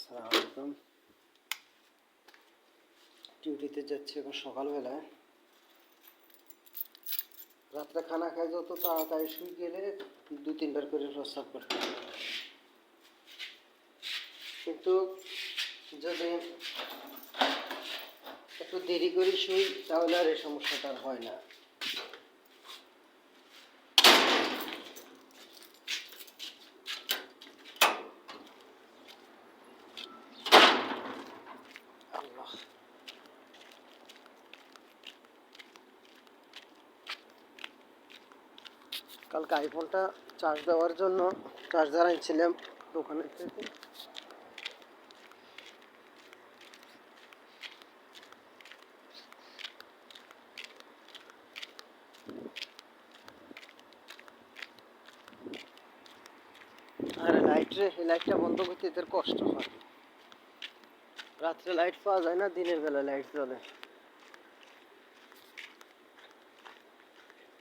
আসসালামু আলাইকুম ডিউটিতে যাচ্ছি এখন সকালবেলায়। রাত্রে খানা খাই, যত তাড়াতাড়ি শুয়ে গেলে দু তিনবার করে প্রস্রাব করতে। কিন্তু যদি একটু দেরি করে শুই, তাহলে আর এই সমস্যাটা আর হয় না আল্লাহ কালকে আইফোনটা চার্জ দেওয়ার জন্য চার্জার আনছিলাম দোকানের থেকে। আর লাইট এই লাইটটা বন্ধ করতে এদের কষ্ট হয়। রাত্রে লাইট পাওয়া যায় না, দিনের বেলা লাইট জ্বলে।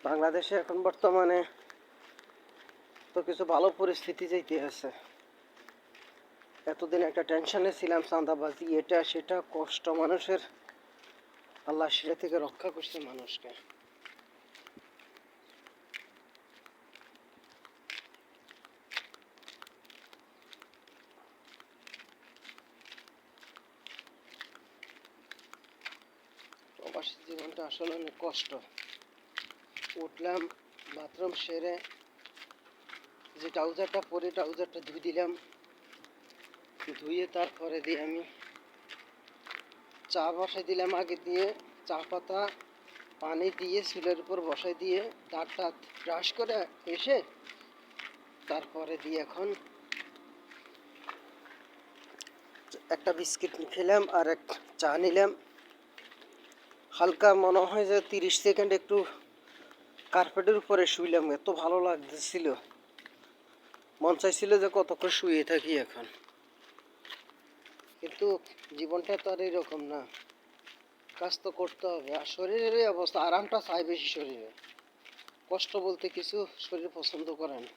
বাংলাদেশে এখন বর্তমানে তো কিছু ভালো পরিস্থিতি যাইতে আছে। এতদিন একটা টেনশনে ছিলাম, চাঁদাবাজি, এটা, সেটা, কষ্ট, মানুষের আল্লাহ সেটা থেকে রক্ষা করছে মানুষকে। প্রবাসী জীবনটা আসলে অনেক কষ্ট। উঠলাম, বাথরুম সেরে যে ট্রাউজারটা পরে ট্রাউজারটা ধুই দিলাম, ধুয়ে তারপরে দিয়ে আমি চা বসাই দিলাম আগে দিয়ে, চা পাতা পানি দিয়ে চুলের উপর বসাই দিয়ে, দাঁত টাত ব্রাশ করে এসে তারপরে দিয়ে এখন একটা বিস্কিট খেলাম আর এক চা নিলাম। হালকা মনে হয় যে তিরিশ সেকেন্ড একটু কার্পেটের উপরে শুইলাম, এত ভালো লাগতেছিল। মন চাইছিল যে কতক্ষণ শুয়ে থাকি এখন। কিন্তু জীবনটা তো আর এরকম না। কাজ তো করতে হবে। আর শরীরের অবস্থা, আরামটা চাই বেশি শরীরে। কষ্ট বলতে কিছু শরীর পছন্দ করে না।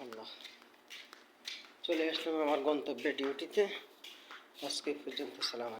আল্লাহ। চলে আসলাম আমার গন্তব্যে ডিউটিতে আজকে পর্যন্ত সালাম